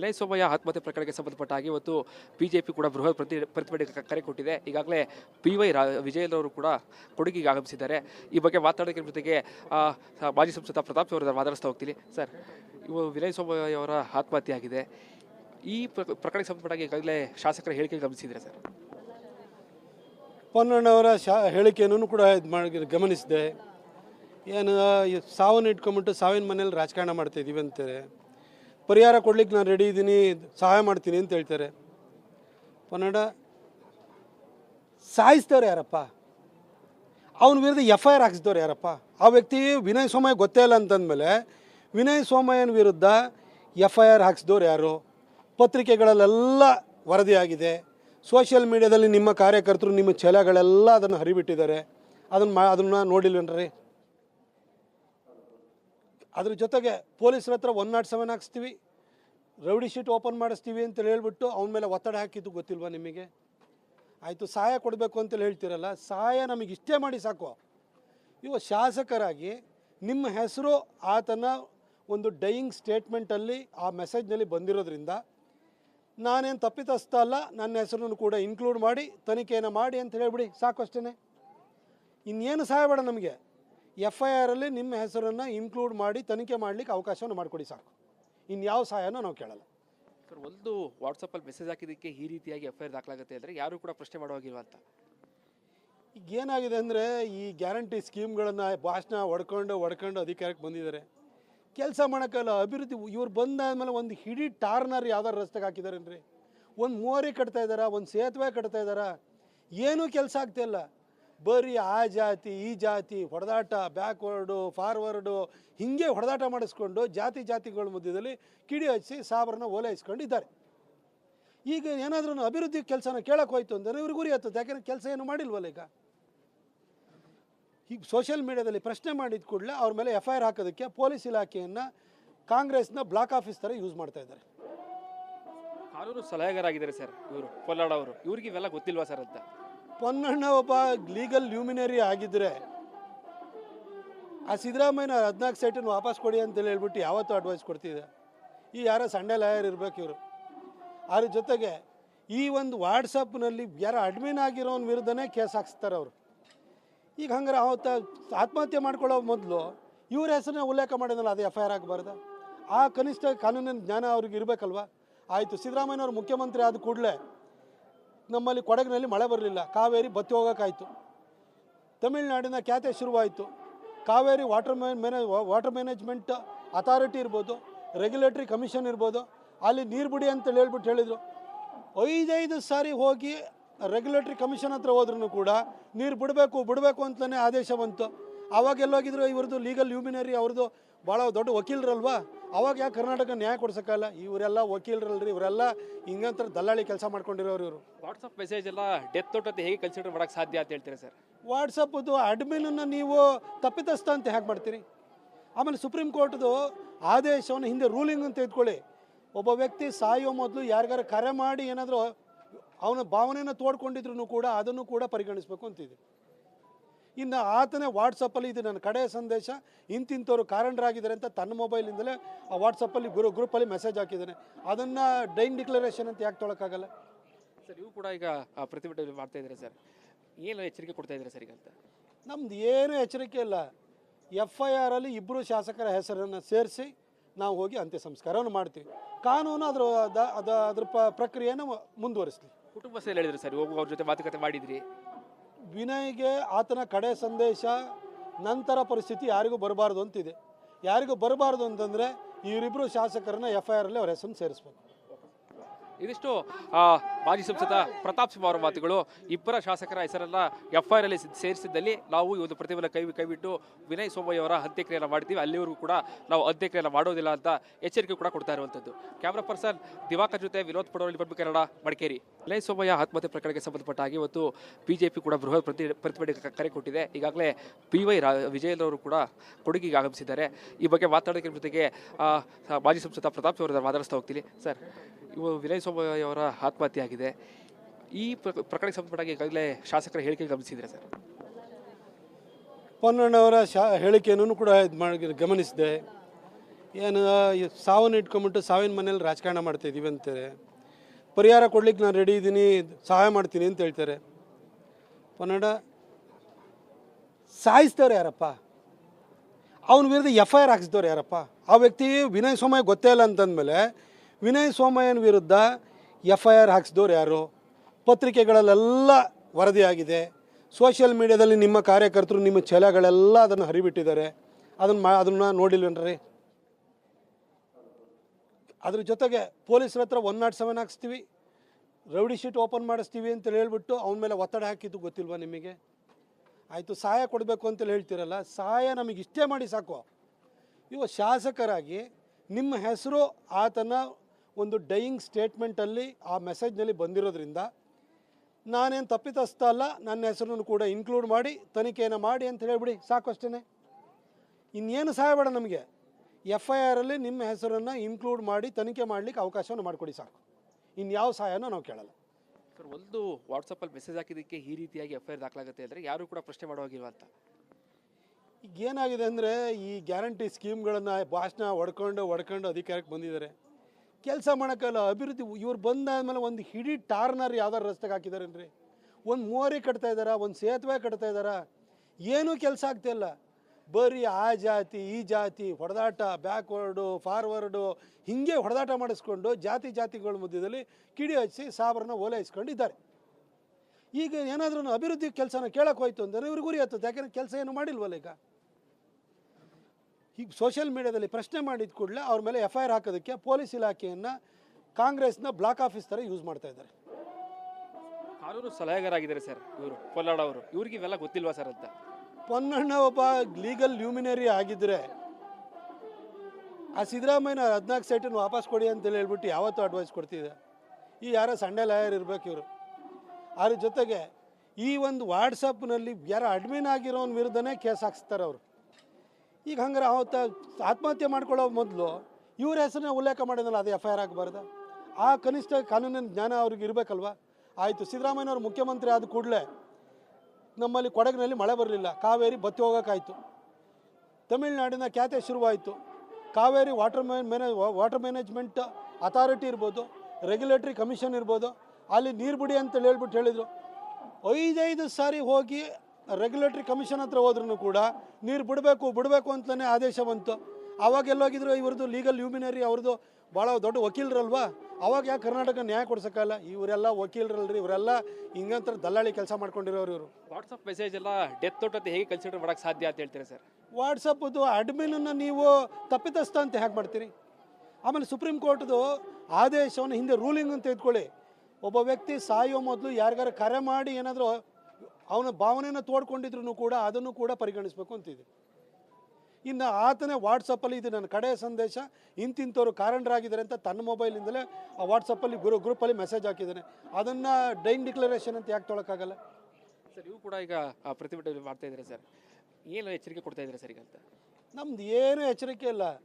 ವಿನಯ್ ಸೋಮಯ್ಯ, ಆತ್ಮಹತ್ಯೆ ಪ್ರಕರಣಕ್ಕೆ ಸಂಬಂಧಪಟ್ಟ ಹಾಗೆ ಇವತ್ತು ಬಿಜೆಪಿ ಕೂಡ ಬೃಹತ್ ಪ್ರತಿ, ಪ್ರತಿಭಟನೆ ಕರೆ ಕೊಟ್ಟಿದೆ. ಈಗಾಗಲೇ ಪಿ ವೈ ರಾ ವಿಜಯರವರು ಕೂಡ ಕೊಡಗಿಗೆ ಆಗಮಿಸಿದ್ದಾರೆ. ಈ ಬಗ್ಗೆ ಮಾತಾಡೋದಕ್ಕೆ ಜೊತೆಗೆ ಮಾಜಿ ಸಂಸದ ಪ್ರತಾಪ್ ಅವರ ಮಾತಾಡಿಸ್ತಾ ಹೋಗ್ತೀನಿ. ಸರ್, ಇವು ವಿನಯ್ ಸೋಮಯ್ಯ ಅವರ ಆತ್ಮಹತ್ಯೆ ಆಗಿದೆ ಈ ಪ್ರ- ಪ್ರಕರಣಕ್ಕೆ ಸಂಬಂಧಪಟ್ಟ ಹಾಗೆ ಈಗಾಗಲೇ ಶಾಸಕರ ಹೇಳಿಕೆ ಗಮನಿಸಿದ್ರೆ ಸರ್? ಪೊನ್ನಣ್ಣವರ ಶಾ, ಹೇಳಿಕೆಯನ್ನು ಕೂಡ ಇದು ಮಾಡಿ, ಗಮನಿಸಿದೆ. ಏನು ಸಾವನ್ನ ಇಟ್ಕೊಂಬಿಟ್ಟು ಸಾವಿನ ಮನೇಲಿ ರಾಜಕಾರಣ ಮಾಡ್ತಾ ಇದೀವಿ ಅಂತಾರೆ. ಪರಿಹಾರ ಕೊಡ್ಲಿಕ್ಕೆ ನಾನು ರೆಡಿ ಇದ್ದೀನಿ, ಸಹಾಯ ಮಾಡ್ತೀನಿ ಅಂತ ಹೇಳ್ತಾರೆ. ಪನ್ನಡ ಸಾಯಿಸ್ದವ್ರು ಯಾರಪ್ಪ? ಅವನ ವಿರುದ್ಧ ಎಫ್ ಐ ಆರ್ ಹಾಕ್ಸಿದವ್ರು ಯಾರಪ್ಪ? ಆ ವ್ಯಕ್ತಿ ವಿನಯ್ ಸೋಮಯ್ಯ ಗೊತ್ತೇ ಇಲ್ಲ ಅಂತಂದಮೇಲೆ ವಿನಯ್ ಸೋಮಯ್ಯನ ವಿರುದ್ಧ ಎಫ್ ಐ ಆರ್ ಹಾಕ್ಸಿದವ್ರು ಯಾರು? ಪತ್ರಿಕೆಗಳಲ್ಲೆಲ್ಲ ವರದಿಯಾಗಿದೆ ಸೋಷಿಯಲ್ ಮೀಡಿಯಾದಲ್ಲಿ ನಿಮ್ಮ ಕಾರ್ಯಕರ್ತರು ನಿಮ್ಮ ಛಲಗಳೆಲ್ಲ ಅದನ್ನು ಹರಿಬಿಟ್ಟಿದ್ದಾರೆ. ಅದನ್ನು ಮಾ ಅದನ್ನು ನೋಡಿಲ್ವೇನ್ರಿ? ಅದ್ರ ಜೊತೆಗೆ ಪೊಲೀಸರ ಹತ್ರ ಒನ್ ನಾಟ್ ಸೆವೆನ್ ಹಾಕ್ಸ್ತೀವಿ. ರೌಡಿ ಶೀಟ್ ಓಪನ್ ಮಾಡಿಸ್ತೀವಿ ಅಂತ ಹೇಳ್ಬಿಟ್ಟು ಅವನ ಮೇಲೆ ಒತ್ತಡ ಹಾಕಿದ್ದು ಗೊತ್ತಿಲ್ವಾ ನಿಮಗೆ? ಆಯಿತು, ಸಹಾಯ ಕೊಡಬೇಕು ಅಂತೇಳಿ ಹೇಳ್ತೀರಲ್ಲ, ಸಹಾಯ ನಮಗೆ ಇಷ್ಟೇ ಮಾಡಿ ಸಾಕು. ಇವ ಶಾಸಕರಾಗಿ ನಿಮ್ಮ ಹೆಸರು, ಆತನ ಒಂದು ಡೈಯಿಂಗ್ ಸ್ಟೇಟ್ಮೆಂಟಲ್ಲಿ ಆ ಮೆಸೇಜ್ನಲ್ಲಿ ಬಂದಿರೋದ್ರಿಂದ ನಾನೇನು ತಪ್ಪಿತಸ್ಥ ಅಲ್ಲ, ನನ್ನ ಹೆಸರನ್ನು ಕೂಡ ಇನ್ಕ್ಲೂಡ್ ಮಾಡಿ, ತನಿಖೆಯನ್ನು ಮಾಡಿ ಅಂತ ಹೇಳಿಬಿಡಿ, ಸಾಕು ಅಷ್ಟೇ ಇನ್ನೇನು ಸಹಾಯ ಬೇಡ ನಮಗೆ? ಎಫ್ ಐ ಆರಲ್ಲಿ ನಿಮ್ಮ ಹೆಸರನ್ನು ಇನ್ಕ್ಲೂಡ್ ಮಾಡಿ ತನಿಖೆ ಮಾಡ್ಲಿಕ್ಕೆ ಅವಕಾಶವನ್ನು ಮಾಡಿಕೊಡಿ ಸಾಕು. ಇನ್ಯಾವ ಸಹಾಯನೂ ನಾವು ಕೇಳಲ್ಲ. ಸರ್ ಒಂದು ವಾಟ್ಸಪ್ಪಲ್ಲಿ ಮೆಸೇಜ್ ಹಾಕಿದ್ದಕ್ಕೆ ಈ ರೀತಿಯಾಗಿ ಎಫ್ ಐ ಆರ್ ದಾಖಲಾಗುತ್ತೆ ಅಂದರೆ ಯಾರು ಕೂಡ ಪ್ರಶ್ನೆ ಮಾಡುವಾಗಿಲ್ವ ಅಂತ? ಈಗ ಏನಾಗಿದೆ ಅಂದರೆ ಈ ಗ್ಯಾರಂಟಿ ಸ್ಕೀಮ್ಗಳನ್ನು ಭಾಷಣ ಹೊಡ್ಕೊಂಡು ಹೊಡ್ಕೊಂಡು ಅಧಿಕಾರಕ್ಕೆ ಬಂದಿದ್ದಾರೆ. ಕೆಲಸ ಮಾಡೋಕ್ಕಲ್ಲ ಅಭಿವೃದ್ಧಿ ಇವ್ರು ಬಂದಾದ್ಮೇಲೆ ಒಂದು ಹಿಡಿ ಟಾರ್ನರ್ ಯಾವ್ದಾರು ರಸ್ತೆಗೆ ಹಾಕಿದಾರೇನ್ರಿ? ಒಂದು ಮೋರಿ ಕಟ್ತಾ ಇದ್ದಾರಾ? ಒಂದು ಸೇತುವೆ ಕಟ್ತಾ ಇದ್ದಾರಾ? ಏನೂ ಕೆಲಸ ಆಗ್ತಾಯಿಲ್ಲ ಬರೀ ಆ ಜಾತಿ, ಈ ಜಾತಿ, ಹೊಡೆದಾಟ ಬ್ಯಾಕ್ವರ್ಡು ಫಾರ್ವರ್ಡು ಹೀಗೆ ಹೊಡೆದಾಟ ಮಾಡಿಸ್ಕೊಂಡು ಜಾತಿ ಜಾತಿಗಳ ಮಧ್ಯದಲ್ಲಿ ಕಿಡಿ ಹಚ್ಚಿ ಸಾಬರನ್ನ ಓಲೈಸ್ಕೊಂಡಿದ್ದಾರೆ ಈಗ ಏನಾದ್ರೂ ಅಭಿವೃದ್ಧಿ ಕೆಲಸನ ಕೇಳಕ್ಕೆ ಹೋಯ್ತು ಅಂದರೆ ಇವ್ರಿಗೆ ಗುರಿ ಹತ್ತುತ್ತೆ, ಯಾಕೆಂದ್ರೆ ಕೆಲಸ ಏನು ಮಾಡಿಲ್ವಲ್ಲ ಈಗ? ಈಗ ಸೋಷಿಯಲ್ ಮೀಡಿಯಾದಲ್ಲಿ ಪ್ರಶ್ನೆ ಮಾಡಿದ ಕೂಡಲೇ ಅವ್ರ ಮೇಲೆ ಎಫ್ ಐ ಆರ್ ಹಾಕೋದಕ್ಕೆ ಪೊಲೀಸ್ ಇಲಾಖೆಯನ್ನು ಕಾಂಗ್ರೆಸ್ನ ಬ್ಲಾಕ್ ಆಫೀಸ್ ಥರ ಯೂಸ್ ಮಾಡ್ತಾ ಇದ್ದಾರೆ. ಕಾನೂನು ಸಲಹೆಗಾರಾಗಿದ್ದಾರೆ ಸರ್ ಇವರು ಕೋಲಾಡ ಅವರು. ಇವ್ರಿಗೆ ಇವೆಲ್ಲ ಗೊತ್ತಿಲ್ವಾ ಸರ್ ಅಂತ? ಪೊನ್ನಣ್ಣ ಒಬ್ಬ ಲೀಗಲ್ ಲ್ಯೂಮಿನರಿ ಆಗಿದ್ದರೆ ಆ ಸಿದ್ದರಾಮಯ್ಯನ ಹದಿನಾಲ್ಕು ಸೈಟನ್ನು ವಾಪಸ್ ಕೊಡಿ ಅಂತೇಳಿ ಹೇಳ್ಬಿಟ್ಟು ಯಾವತ್ತೂ ಅಡ್ವೈಸ್ ಕೊಡ್ತಿದೆ. ಈ ಯಾರೋ ಸಂಡೆ ಲಾಯರ್ ಇರಬೇಕು ಇವರು. ಅದ್ರ ಜೊತೆಗೆ ಈ ಒಂದು ವಾಟ್ಸಪ್ನಲ್ಲಿ ಯಾರ ಅಡ್ಮಿನ್ ಆಗಿರೋನ ವಿರುದ್ಧನೇ ಕೇಸ್ ಹಾಕ್ಸ್ತಾರೆ ಅವರು. ಈಗ ಹಂಗಾರೆ ಅವತ್ತ ಆತ್ಮಹತ್ಯೆ ಮಾಡ್ಕೊಳ್ಳೋ ಮೊದಲು ಇವ್ರ ಹೆಸರನ್ನ ಉಲ್ಲೇಖ ಮಾಡಿದ್ನಲ್ಲ, ಅದು ಎಫ್ ಐ ಆರ್ ಆಗಬಾರ್ದು ಆ ಕನಿಷ್ಠ ಕಾನೂನಿನ ಜ್ಞಾನ ಅವ್ರಿಗೆ ಇರಬೇಕಲ್ವಾ? ಆಯಿತು, ಸಿದ್ದರಾಮಯ್ಯನವ್ರು ಮುಖ್ಯಮಂತ್ರಿ ಆದ ಕೂಡಲೇ ನಮ್ಮಲ್ಲಿ ಕೊಡಗಿನಲ್ಲಿ ಮಳೆ ಬರಲಿಲ್ಲ. ಕಾವೇರಿ ಬತ್ತಿ ಹೋಗೋಕ್ಕಾಯ್ತು. ತಮಿಳುನಾಡಿನ ಖ್ಯಾತೆ ಶುರುವಾಯಿತು. Kaveri water mana water management authority ಇರ್ಬೋದು ರೆಗ್ಯುಲೇಟ್ರಿ ಕಮಿಷನ್ ಇರ್ಬೋದು, ಅಲ್ಲಿ ನೀರು ಬಿಡಿ ಅಂತೇಳಿ ಹೇಳ್ಬಿಟ್ಟು ಹೇಳಿದರು. ಐದೈದು ಸಾರಿ ಹೋಗಿ ರೆಗ್ಯುಲೇಟ್ರಿ ಕಮಿಷನ್ ಹತ್ರ ಹೋದ್ರೂ ಕೂಡ ನೀರು ಬಿಡಬೇಕು ಬಿಡಬೇಕು ಅಂತಲೇ ಆದೇಶ ಬಂತು. ಅವಾಗ ಎಲ್ಲೋಗಿದ್ರು ಇವ್ರದ್ದು ಲೀಗಲ್ ಯೂಮಿನರಿ ಅವ್ರದ್ದು ಭಾಳ ದೊಡ್ಡ ವಕೀಲರಲ್ವಾ? ಅವಾಗ ಯಾಕೆ ಕರ್ನಾಟಕ ನ್ಯಾಯ ಕೊಡ್ಸೋಕ್ಕಲ್ಲ ಇವರೆಲ್ಲ ವಕೀಲರಲ್ರಿ ಇವರೆಲ್ಲ ಹಿಂಗಂತ ದಲ್ಲಾಳಿ ಕೆಲಸ ಮಾಡ್ಕೊಂಡಿರೋರು ಇವರು. ವಾಟ್ಸಪ್ ಮೆಸೇಜ್ ಎಲ್ಲ ಡೆತ್ ಅಂತ ಹೇಗೆ ಕನ್ಸಿಡರ್ ಮಾಡೋಕ್ಕೆ ಸಾಧ್ಯ ಅಂತ ಹೇಳ್ತೀರಾ ಸರ್ ವಾಟ್ಸಪ್ಪದು ಅಡ್ಮಿನನ್ನು ನೀವು ತಪ್ಪಿತಸ್ಥ ಅಂತ ಹೇಗೆ ಮಾಡ್ತೀರಿ? ಆಮೇಲೆ ಸುಪ್ರೀಂ ಕೋರ್ಟ್ದು ಆದೇಶವನ್ನು ಹಿಂದೆ ರೂಲಿಂಗ್ ಅಂತ ಇಟ್ಕೊಳ್ಳಿ. ಒಬ್ಬ ವ್ಯಕ್ತಿ ಸಾಯೋ ಮೊದಲು ಯಾರಿಗಾರು ಕರೆ ಮಾಡಿ ಏನಾದರೂ ಅವನ ಭಾವನೆಯನ್ನು ತೋಡ್ಕೊಂಡಿದ್ರು ಕೂಡ ಅದನ್ನು ಕೂಡ ಪರಿಗಣಿಸಬೇಕು ಅಂತಿದೆ. ಇನ್ನು ಆತನೇ ವಾಟ್ಸಪ್ಪಲ್ಲಿ ಇದು ನನ್ನ ಕಡೆಯ ಸಂದೇಶ ಇಂತಿಂಥವ್ರು ಕಾರಣರಾಗಿದ್ದಾರೆ ಅಂತ ತನ್ನ ಮೊಬೈಲಿಂದಲೇ ಆ ವಾಟ್ಸಪ್ಪಲ್ಲಿ ಗ್ರೂ ಗ್ರೂಪಲ್ಲಿ ಮೆಸೇಜ್ ಹಾಕಿದ್ದಾನೆ. ಅದನ್ನು ಡೈನ್ ಡಿಕ್ಲರೇಷನ್ ಅಂತ ಯಾಕೆ ತೊಳಕ್ಕಾಗಲ್ಲ ಸರ್ ಇವು ಕೂಡ ಈಗ ಆ, ಪ್ರತಿಭಟನೆ ಮಾಡ್ತಾ ಇದ್ದಾರೆ ಸರ್. ಏನು ಎಚ್ಚರಿಕೆ ಕೊಡ್ತಾ ಇದ್ದಾರೆ ಸರ್ ಈಗ ಅಂತ? ನಮ್ದು ಏನು ಎಚ್ಚರಿಕೆ ಇಲ್ಲ. ಎಫ್ ಐ ಆರಲ್ಲಿ ಇಬ್ಬರು ಶಾಸಕರ ಹೆಸರನ್ನು ಸೇರಿಸಿ ನಾವು ಹೋಗಿ ಅಂತ್ಯ ಸಂಸ್ಕಾರವನ್ನು ಮಾಡ್ತೀವಿ. ಕಾನೂನು ಅದರ ಅದ- ಅದರ ಅದ್ರ ಪ ಪ್ರಕ್ರಿಯೆನ ಮುಂದುವರಿಸ್ಲಿ. ಕುಟುಂಬ ಸಹ ಹೇಳಿದ್ರು ಸರ್ ಹೋಗುವ ಅವ್ರ ಜೊತೆ ಮಾತುಕತೆ ಮಾಡಿದ್ರಿ. ವಿನಯ್ಗೆ ಆತನ ಕಡೆ ಸಂದೇಶ, ನಂತರ ಪರಿಸ್ಥಿತಿ ಯಾರಿಗೂ ಬರಬಾರ್ದು ಅಂತಿದೆ. ಯಾರಿಗೂ ಬರಬಾರ್ದು ಅಂತಂದರೆ ಇವರಿಬ್ಬರು ಶಾಸಕರನ್ನ ಎಫ್ ಐ ಆರಲ್ಲಿ ಅವರ ಹೆಸರನ್ನು ಸೇರಿಸ್ಬೇಕು. ಇದಿಷ್ಟು ಮಾಜಿ ಸಂಸದ ಪ್ರತಾಪ್ ಸಿಂಹ ಅವರ ಮಾತುಗಳು. ಇಬ್ಬರ ಶಾಸಕರ ಹೆಸರನ್ನ ಎಫ್ ಐ ಆರ್ ಅಲ್ಲಿ ಸೇರಿಸಿದ್ದಲ್ಲಿ ನಾವು ಈ ಒಂದು ಕೈ, ಕೈಬಿಟ್ಟು ವಿನಯ್ ಸೋಮಯ್ಯ ಅವರ ಅಂತ್ಯಕ್ರಿಯೆಯನ್ನು ಮಾಡ್ತೀವಿ. ಅಲ್ಲಿವರೆಗೂ ಕೂಡ ನಾವು ಅಂತ್ಯಕ್ರಿಯೆಯನ್ನು ಮಾಡೋದಿಲ್ಲ ಅಂತ ಎಚ್ಚರಿಕೆ ಕೂಡ ಕೊಡ್ತಾ ಇರುವಂಥದ್ದು. ಕ್ಯಾಮ್ರಾ ಪರ್ಸನ್ ದಿವಾಕರ್ ಜೊತೆ ವಿನೋದ್ ಪಡೋಳಿ ಬರ್ಬೇಕು ಕನ್ನಡ ಮಡಿಕೇರಿ. ವಿನಯ್ ಸೋಮಯ್ಯ ಆತ್ಮಹತ್ಯೆ ಪ್ರಕರಣಕ್ಕೆ ಸಂಬಂಧಪಟ್ಟ ಹಾಗೆ ಇವತ್ತು ಬಿಜೆಪಿ ಕೂಡ ಬೃಹತ್ ಪ್ರತಿ, ಪ್ರತಿಭಟನೆ ಕರೆ ಕೊಟ್ಟಿದೆ. ಈಗಾಗಲೇ ಪಿ ವೈ ರಾ ವಿಜಯರವರು ಕೂಡ ಕೊಡುಗೆಗೆ ಆಗಮಿಸಿದ್ದಾರೆ. ಈ ಬಗ್ಗೆ ಮಾತಾಡೋದಕ್ಕೆ ಜೊತೆಗೆ ಮಾಜಿ ಸಂಸದ ಪ್ರತಾಪ್ ಅವರ ಮಾತಾಡಿಸ್ತಾ ಹೋಗ್ತೀನಿ. ಸರ್, ಇವು ವಿನಯ್ ಸೋಮಯ್ಯ ಅವರ ಆತ್ಮಹತ್ಯೆ ಆಗಿದೆ. ಈ ಪ್ರ- ಪ್ರಕರಣಕ್ಕೆ ಸಂಬಂಧಪಟ್ಟ ಹಾಗೆ ಈಗಾಗಲೇ ಶಾಸಕರ ಹೇಳಿಕೆ ಗಮನಿಸಿದ್ರೆ ಸರ್? ಪೊನ್ನಣ್ಣವರ ಶಾ, ಹೇಳಿಕೆಯನ್ನು ಕೂಡ ಇದು ಗಮನಿಸಿದೆ. ಏನು ಸಾವನ್ನು ಇಟ್ಕೊಂಬಿಟ್ಟು ಸಾವಿನ ಮನೇಲಿ ರಾಜಕಾರಣ ಮಾಡ್ತಾ ಇದ್ದೀವಿ ಅಂತಾರೆ. ಪರಿಹಾರ ಕೊಡ್ಲಿಕ್ಕೆ ನಾನು ರೆಡಿ ಇದ್ದೀನಿ, ಸಹಾಯ ಮಾಡ್ತೀನಿ ಅಂತ ಹೇಳ್ತಾರೆ. ಕನ್ನಡ ಸಾಯಿಸ್ತವ್ರು ಯಾರಪ್ಪ? ಅವನ ವಿರುದ್ಧ ಎಫ್ ಐ ಆರ್ ಹಾಕ್ಸಿದವ್ರು ಯಾರಪ್ಪ? ಆ ವ್ಯಕ್ತಿ ವಿನಯ್ ಸೋಮಯ್ಯ ಗೊತ್ತೇ ಇಲ್ಲ ಅಂತಂದಮೇಲೆ ವಿನಯ್ ಸೋಮಯ್ಯನ ವಿರುದ್ಧ ಎಫ್ ಐ ಆರ್ ಹಾಕ್ಸಿದವ್ರು ಯಾರು? ಪತ್ರಿಕೆಗಳಲ್ಲೆಲ್ಲ ವರದಿಯಾಗಿದೆ ಸೋಷಿಯಲ್ ಮೀಡಿಯಾದಲ್ಲಿ ನಿಮ್ಮ ಕಾರ್ಯಕರ್ತರು ನಿಮ್ಮ ಛಲಗಳೆಲ್ಲ ಅದನ್ನು ಹರಿಬಿಟ್ಟಿದ್ದಾರೆ. ಅದನ್ನು ಮಾ ಅದನ್ನು ನೋಡಿಲ್ವೇನ್ರಿ? ಅದ್ರ ಜೊತೆಗೆ ಪೊಲೀಸರ ಹತ್ರ ಒನ್ ನಾಟ್ ಸೆವೆನ್ ಹಾಕ್ಸ್ತೀವಿ. ರೌಡಿ ಶೀಟ್ ಓಪನ್ ಮಾಡಿಸ್ತೀವಿ ಅಂತ ಹೇಳ್ಬಿಟ್ಟು ಅವನ ಮೇಲೆ ಒತ್ತಡ ಹಾಕಿದ್ದು ಗೊತ್ತಿಲ್ವಾ ನಿಮಗೆ? ಆಯಿತು, ಸಹಾಯ ಕೊಡಬೇಕು ಅಂತೇಳಿ ಹೇಳ್ತೀರಲ್ಲ, ಸಹಾಯ ನಮಗೆ ಇಷ್ಟೇ ಮಾಡಿ ಸಾಕು. ಇವ ಶಾಸಕರಾಗಿ ನಿಮ್ಮ ಹೆಸರು, ಆತನ ಒಂದು ಡೈಯಿಂಗ್ ಸ್ಟೇಟ್ಮೆಂಟಲ್ಲಿ ಆ ಮೆಸೇಜ್ನಲ್ಲಿ ಬಂದಿರೋದ್ರಿಂದ ನಾನೇನು ತಪ್ಪಿತಸ್ಥ ಅಲ್ಲ, ನನ್ನ ಹೆಸರನ್ನು ಕೂಡ ಇನ್ಕ್ಲೂಡ್ ಮಾಡಿ, ತನಿಖೆಯನ್ನು ಮಾಡಿ ಅಂತ ಹೇಳಿಬಿಡಿ, ಸಾಕು ಅಷ್ಟೇ ಇನ್ನೇನು ಸಹಾಯ ಬೇಡ ನಮಗೆ? ಎಫ್ ಐ ಆರಲ್ಲಿ ನಿಮ್ಮ ಹೆಸರನ್ನು ಇನ್ಕ್ಲೂಡ್ ಮಾಡಿ ತನಿಖೆ ಮಾಡಲಿಕ್ಕೆ ಅವಕಾಶವನ್ನು ಮಾಡಿಕೊಡಿ ಸಾಕು. ಇನ್ಯಾವ ಸಹಾಯನೂ ನಾವು ಕೇಳಲ್ಲ. ಸರ್ ಒಂದು ವಾಟ್ಸಪ್ಪಲ್ಲಿ ಮೆಸೇಜ್ ಹಾಕಿದ್ದಕ್ಕೆ ಈ ರೀತಿಯಾಗಿ ಎಫ್ ಐ ಆರ್ ದಾಖಲಾಗುತ್ತೆ ಅಂದರೆ ಯಾರು ಕೂಡ ಪ್ರಶ್ನೆ ಮಾಡುವಾಗಿಲ್ವಾ ಅಂತ? ಈಗ ಏನಾಗಿದೆ ಅಂದರೆ ಈ ಗ್ಯಾರಂಟಿ ಸ್ಕೀಮ್ಗಳನ್ನು ಭಾಷಣ ಹೊಡ್ಕೊಂಡು ಹೊಡ್ಕೊಂಡು ಅಧಿಕಾರಕ್ಕೆ ಬಂದಿದ್ದಾರೆ. ಕೆಲಸ ಮಾಡೋಕ್ಕಲ್ಲ ಅಭಿವೃದ್ಧಿ ಇವ್ರು ಬಂದಾದ್ಮೇಲೆ ಒಂದು ಹಿಡಿ ಟಾರ್ನರ್ ಯಾವ್ದಾರು ರಸ್ತೆಗೆ ಹಾಕಿದಾರೇನ್ರಿ? ಒಂದು ಮೋರಿ ಕಟ್ತಾ ಇದ್ದಾರಾ? ಒಂದು ಸೇತುವೆ ಕಟ್ತಾ ಇದ್ದಾರಾ? ಏನೂ ಕೆಲಸ ಆಗ್ತಾಯಿಲ್ಲ ಬರೀ ಆ ಜಾತಿ, ಈ ಜಾತಿ, ಹೊಡೆದಾಟ ಬ್ಯಾಕ್ವರ್ಡು ಫಾರ್ವರ್ಡು ಹೀಗೆ ಹೊಡೆದಾಟ ಮಾಡಿಸ್ಕೊಂಡು ಜಾತಿ, ಜಾತಿಗಳ ಮಧ್ಯದಲ್ಲಿ ಕಿಡಿ ಹಚ್ಚಿ ಸಾಬರನ್ನ ಓಲೈಸ್ಕೊಂಡಿದ್ದಾರೆ ಈಗ ಏನಾದರೂ ಅಭಿವೃದ್ಧಿ ಕೆಲಸನ ಕೇಳಕ್ಕೆ ಹೋಯ್ತು ಅಂದರೆ ಇವ್ರಿಗೆ ಗುರಿ ಹತ್ತುತ್ತೆ, ಯಾಕೆಂದರೆ ಕೆಲಸ ಏನು ಮಾಡಿಲ್ವಲ್ಲ ಈಗ? ಈಗ ಸೋಷಿಯಲ್ ಮೀಡಿಯಾದಲ್ಲಿ ಪ್ರಶ್ನೆ ಮಾಡಿದ ಕೂಡಲೇ ಅವ್ರ ಮೇಲೆ ಎಫ್ ಐ ಆರ್ ಹಾಕೋದಕ್ಕೆ ಪೊಲೀಸ್ ಇಲಾಖೆಯನ್ನು ಕಾಂಗ್ರೆಸ್ನ ಬ್ಲಾಕ್ ಆಫೀಸ್ ಥರ ಯೂಸ್ ಮಾಡ್ತಾ ಇದ್ದಾರೆ. ಕಾನೂನು ಸಲಹೆಗಾರಾಗಿದ್ದಾರೆ ಸರ್ ಇವರು ಪೊಲ್ಲಾಡ್ ಅವರು. ಇವ್ರಿಗೆ ಇವೆಲ್ಲ ಗೊತ್ತಿಲ್ವಾ ಸರ್ ಅಂತ? ಪೊನ್ನಣ್ಣ ಒಬ್ಬ ಲೀಗಲ್ ಲ್ಯೂಮಿನರಿ ಆಗಿದ್ದರೆ ಆ ಸಿದ್ದರಾಮಯ್ಯನ ಹದಿನಾಲ್ಕು ಸೈಟನ್ನು ವಾಪಸ್ ಕೊಡಿ ಅಂತೇಳಿ ಹೇಳ್ಬಿಟ್ಟು ಯಾವತ್ತೂ ಅಡ್ವೈಸ್ ಕೊಡ್ತಿದ್ದೆ. ಈ ಯಾರೋ ಸಂಡೇ ಲಾಯರ್ ಇರ್ಬೇಕು ಇವರು. ಅದ್ರ ಜೊತೆಗೆ ಈ ಒಂದು ವಾಟ್ಸಪ್ನಲ್ಲಿ ಯಾರ ಅಡ್ಮಿನ್ ಆಗಿರೋನ ವಿರುದ್ಧನೇ ಕೇಸ್ ಹಾಕ್ಸ್ತಾರೆ ಅವರು. ಈಗ ಹಂಗಾರೆ ಅವತ್ತ ಆತ್ಮಹತ್ಯೆ ಮಾಡ್ಕೊಳ್ಳೋ ಮೊದಲು ಇವ್ರ ಹೆಸರನ್ನ ಉಲ್ಲೇಖ ಮಾಡಿದ್ನಲ್ಲ, ಅದು ಎಫ್ ಐ ಆರ್ ಆಗಬಾರ್ದು ಆ ಕನಿಷ್ಠ ಕಾನೂನಿನ ಜ್ಞಾನ ಅವ್ರಿಗೆ ಇರಬೇಕಲ್ವಾ? ಆಯಿತು, ಸಿದ್ದರಾಮಯ್ಯನವ್ರು ಮುಖ್ಯಮಂತ್ರಿ ಆದ ಕೂಡಲೇ ನಮ್ಮಲ್ಲಿ ಕೊಡಗಿನಲ್ಲಿ ಮಳೆ ಬರಲಿಲ್ಲ. ಕಾವೇರಿ ಬತ್ತಿ ಹೋಗೋಕ್ಕಾಯಿತು. ತಮಿಳುನಾಡಿನ ಖ್ಯಾತೆ ಶುರುವಾಯಿತು. Kaveri water manage water management authority ಇರ್ಬೋದು ರೆಗ್ಯುಲೇಟ್ರಿ ಕಮಿಷನ್ ಇರ್ಬೋದು, ಅಲ್ಲಿ ನೀರು ಬಿಡಿ ಅಂತೇಳಿ ಹೇಳ್ಬಿಟ್ಟು ಹೇಳಿದರು. ಐದೈದು ಸಾರಿ ಹೋಗಿ ರೆಗ್ಯುಲೇಟ್ರಿ ಕಮಿಷನ್ ಹತ್ರ ಹೋದ್ರೂ ಕೂಡ ನೀರು ಬಿಡಬೇಕು ಬಿಡಬೇಕು ಅಂತಲೇ ಆದೇಶ ಬಂತು. ಅವಾಗ ಎಲ್ಲೋಗಿದ್ರು ಇವ್ರದ್ದು ಲೀಗಲ್ ಲ್ಯೂಮಿನರಿ ಅವ್ರದ್ದು ಭಾಳ ದೊಡ್ಡ ವಕೀಲರಲ್ವಾ? ಅವಾಗ ಯಾಕೆ ಕರ್ನಾಟಕ ನ್ಯಾಯ ಕೊಡ್ಸೋಕ್ಕಲ್ಲ ಇವರೆಲ್ಲ ವಕೀಲರಲ್ರಿ ಇವರೆಲ್ಲ ಹಿಂಗಂತರ ದಲ್ಲಾಳಿ ಕೆಲಸ ಮಾಡ್ಕೊಂಡಿರೋರು ಇವರು. ವಾಟ್ಸಪ್ ಮೆಸೇಜ್ ಎಲ್ಲ ಡೆತ್ ನೋಟ್ ಅಂತ ಹೇಗೆ ಕನ್ಸಿಡರ್ ಮಾಡೋಕ್ಕೆ ಸಾಧ್ಯ ಅಂತ ಹೇಳ್ತೀರಾ ಸರ್ ವಾಟ್ಸಪ್ಪದು ಅಡ್ಮಿನನ್ನು ನೀವು ತಪ್ಪಿತಸ್ಥ ಅಂತ ಹೇಗೆ ಮಾಡ್ತೀರಿ? ಆಮೇಲೆ ಸುಪ್ರೀಂ ಕೋರ್ಟ್ದು ಆದೇಶವನ್ನು ಹಿಂದೆ ರೂಲಿಂಗ್ ಅಂತ ತೆಗೆದುಕೊಳ್ಳಿ ಒಬ್ಬ ವ್ಯಕ್ತಿ ಸಾಯೋ ಮೊದಲು ಯಾರಿಗಾರು ಕರೆ ಮಾಡಿ ಏನಾದರೂ ಅವನ ಭಾವನೆಯನ್ನು ತೋಡ್ಕೊಂಡಿದ್ರು ಕೂಡ ಅದನ್ನು ಕೂಡ ಪರಿಗಣಿಸಬೇಕು ಅಂತಿದೆ ಇನ್ನು ಆತನೇ ವಾಟ್ಸಪ್ಪಲ್ಲಿ ಇದು ನನ್ನ ಕಡೆಯ ಸಂದೇಶ ಇಂತಿಂಥವ್ರು ಕಾರಣರಾಗಿದ್ದಾರೆ ಅಂತ ತನ್ನ ಮೊಬೈಲಿಂದಲೇ ಆ ವಾಟ್ಸಪ್ಪಲ್ಲಿ ಗುರು ಗ್ರೂಪಲ್ಲಿ ಮೆಸೇಜ್ ಹಾಕಿದ್ದಾನೆ. ಅದನ್ನು ಡೈನ್ ಡಿಕ್ಲರೇಷನ್ ಅಂತ ಯಾಕೆ ತೊಳಕ್ಕಾಗಲ್ಲ ಸರ್ ನೀವು ಕೂಡ ಈಗ ಆ, ಪ್ರತಿಭಟನೆ ಮಾಡ್ತಾ ಇದ್ದೀರಾ ಸರ್. ಏನು ಎಚ್ಚರಿಕೆ ಕೊಡ್ತಾ ಇದ್ದೀರಾ ಸರ್ ಈಗ ಅಂತ? ನಮ್ದು ಏನೂ ಎಚ್ಚರಿಕೆ ಇಲ್ಲ.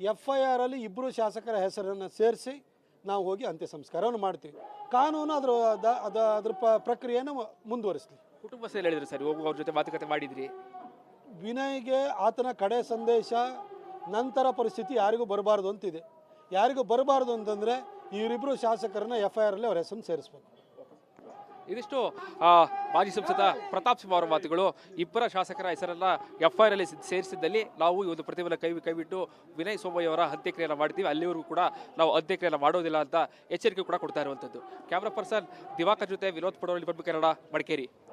ಎಫ್ ಐ ಆರಲ್ಲಿ ಇಬ್ಬರು ಶಾಸಕರ ಹೆಸರನ್ನು ಸೇರಿಸಿ ನಾವು ಹೋಗಿ ಅಂತ್ಯ ಸಂಸ್ಕಾರವನ್ನು ಮಾಡ್ತೀವಿ. ಕಾನೂನು ಅದರ ಅದ- ಅದ ಅದ್ರ ಪ್ರಕ್ರಿಯೆಯನ್ನು ಮುಂದುವರಿಸ್ತೀವಿ ಕುಟುಂಬ ಸೇಲ್ ಹೇಳಿದ್ರು ಸರ್ ಹೋಗುವ ಅವ್ರ ಜೊತೆ ಮಾತುಕತೆ ಮಾಡಿದ್ರಿ. ವಿನಯ್ಗೆ ಆತನ ಕಡೆ ಸಂದೇಶ, ನಂತರ ಪರಿಸ್ಥಿತಿ ಯಾರಿಗೂ ಬರಬಾರ್ದು ಅಂತಿದೆ. ಯಾರಿಗೂ ಬರಬಾರ್ದು ಅಂತಂದರೆ ಇವರಿಬ್ಬರು ಶಾಸಕರನ್ನ ಎಫ್ ಐ ಆರಲ್ಲಿ ಅವ್ರ ಹೆಸರನ್ನು ಸೇರಿಸ್ಬೇಕು. ಇದಿಷ್ಟು ಮಾಜಿ ಸಂಸದ ಪ್ರತಾಪ್ ಸಿಂಹ ಅವರ ಮಾತುಗಳು. ಇಬ್ಬರ ಶಾಸಕರ ಹೆಸರನ್ನ ಎಫ್ ಐ ಆರ್ ಅಲ್ಲಿ ಸೇರಿಸಿದ್ದಲ್ಲಿ ನಾವು ಈ ಒಂದು ಕೈ, ಕೈಬಿಟ್ಟು ವಿನಯ್ ಸೋಮಯ್ಯ ಅವರ ಅಂತ್ಯಕ್ರಿಯೆಯನ್ನು ಮಾಡ್ತೀವಿ. ಅಲ್ಲಿವರೆಗೂ ಕೂಡ ನಾವು ಅಂತ್ಯಕ್ರಿಯೆಯನ್ನು ಮಾಡೋದಿಲ್ಲ ಅಂತ ಎಚ್ಚರಿಕೆ ಕೂಡ ಕೊಡ್ತಾ ಇರುವಂಥದ್ದು. ಕ್ಯಾಮ್ರಾ ಪರ್ಸನ್ ದಿವಾಕರ್ ಜೊತೆ ವಿನೋದ್ ಬರ್ಬೇಕು ಕನ್ನಡ ಮಡಿಕೇರಿ.